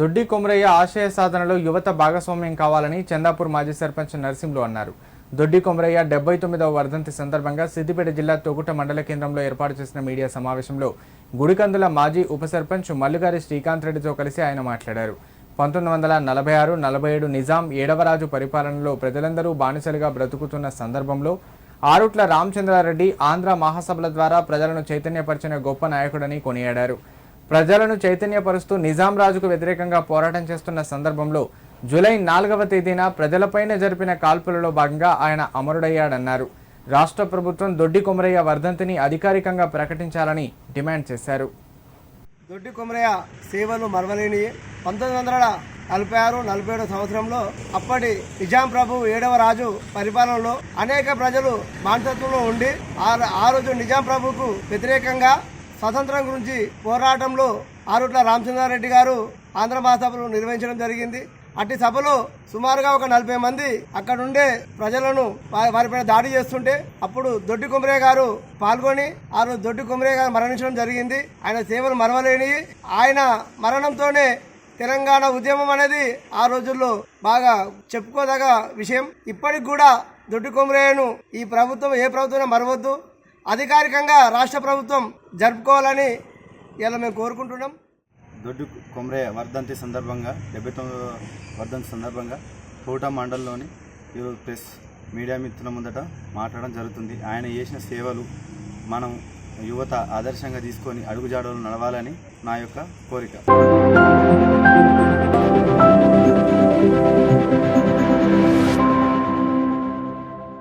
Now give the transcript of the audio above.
దొడ్డి కొమరయ్య ఆశయ సాధనలో యువత భాగస్వామ్యం కావాలని చందాపూర్ మాజీ సర్పంచ్ నరసింహులు అన్నారు. దొడ్డి కొమరయ్య డెబ్బై తొమ్మిదవ వర్ధంతి సందర్భంగా సిద్దిపేట జిల్లా తొగుట మండల కేంద్రంలో ఏర్పాటు చేసిన మీడియా సమావేశంలో గుడికందుల మాజీ ఉప సర్పంచ్ మల్లుగారి శ్రీకాంత్ రెడ్డితో కలిసి ఆయన మాట్లాడారు. పంతొమ్మిది వందల నలభై ఆరు నలభై ఏడు నిజాం ఏడవరాజు పరిపాలనలో ప్రజలందరూ బానిసలుగా బ్రతుకుతున్న సందర్భంలో ఆరుట్ల రామచంద్రారెడ్డి ఆంధ్ర మహాసభల ద్వారా ప్రజలను చైతన్యపరిచిన గొప్ప నాయకుడని కొనియాడారు. ప్రజలను చైతన్యపరుస్తూ నిజాం రాజుకు వ్యతిరేకంగా పోరాటం చేస్తున్న సందర్భంలో జూలై నాలుగవ తేదీన ప్రజలపైన జరిపిన కాల్పులలో భాగంగా ఆయన అమరుడయ్యాడన్నారు. రాష్ట్ర ప్రభుత్వం దొడ్డి కొమరయ్య వర్ధంతిని అధికారికంగా ప్రకటించాలని డిమాండ్ చేశారు. దొడ్డి కొమరయ్య సేవలు మరవలేని పంతొమ్మిది వందల నలభై ఆరు నలభై ఏడు సంవత్సరంలో అప్పటి నిజాం ప్రభు ఏడవ రాజు పరిపాలనలో అనేక ప్రజలు మాంతత్వంలో ఉండి ఆ ఆ రోజు నిజాం ప్రభుకు వ్యతిరేకంగా స్వతంత్రం గురించి పోరాటంలో ఆరుట్ల రామచంద్రారెడ్డి గారు ఆంధ్ర మహాసభలు నిర్వహించడం జరిగింది. అట్టి సభలో సుమారుగా ఒక నలభై మంది అక్కడుండే ప్రజలను వారిపైన దాడి చేస్తుంటే అప్పుడు దొడ్డి కుమరే గారు పాల్గొని ఆ రోజు దొడ్డి కుమరే గారు మరణించడం జరిగింది. ఆయన సేవలు మరవలేని ఆయన మరణంతోనే తెలంగాణ ఉద్యమం అనేది ఆ రోజుల్లో బాగా చెప్పుకోదగ విషయం. ఇప్పటికి కూడా దొడ్డి కుమరేయను ఈ ప్రభుత్వం ఏ ప్రభుత్వం మరవద్దు. అధికారికంగా రాష్ట్ర ప్రభుత్వం జరుపుకోవాలని ఇలా మేము కోరుకుంటున్నాం. దొడ్డు కొమరయ్య వర్ధంతి సందర్భంగా డెబ్బై తొమ్మిదవ వర్ధంతి సందర్భంగా కోట మండలంలోని ఈరోజు ప్రెస్ మీడియా మిత్రుల ముందట మాట్లాడడం జరుగుతుంది. ఆయన చేసిన సేవలు మనం యువత ఆదర్శంగా తీసుకొని అడుగుజాడలు నడవాలని నా యొక్క కోరిక.